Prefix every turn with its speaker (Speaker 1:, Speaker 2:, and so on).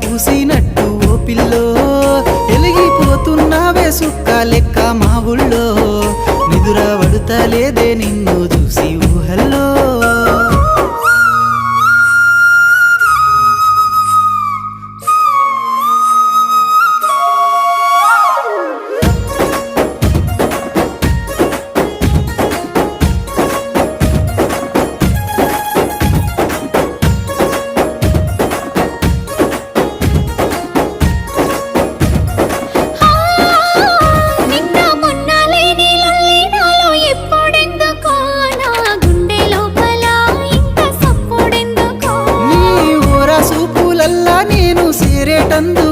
Speaker 1: పూసినట్టు ఓ pillow ఎలిగిపోతున్నావే సుక్క లెక్క మా ఊళ్ళో. నిదుర పడుతలేదే నిన్ను నేను సిరేటందు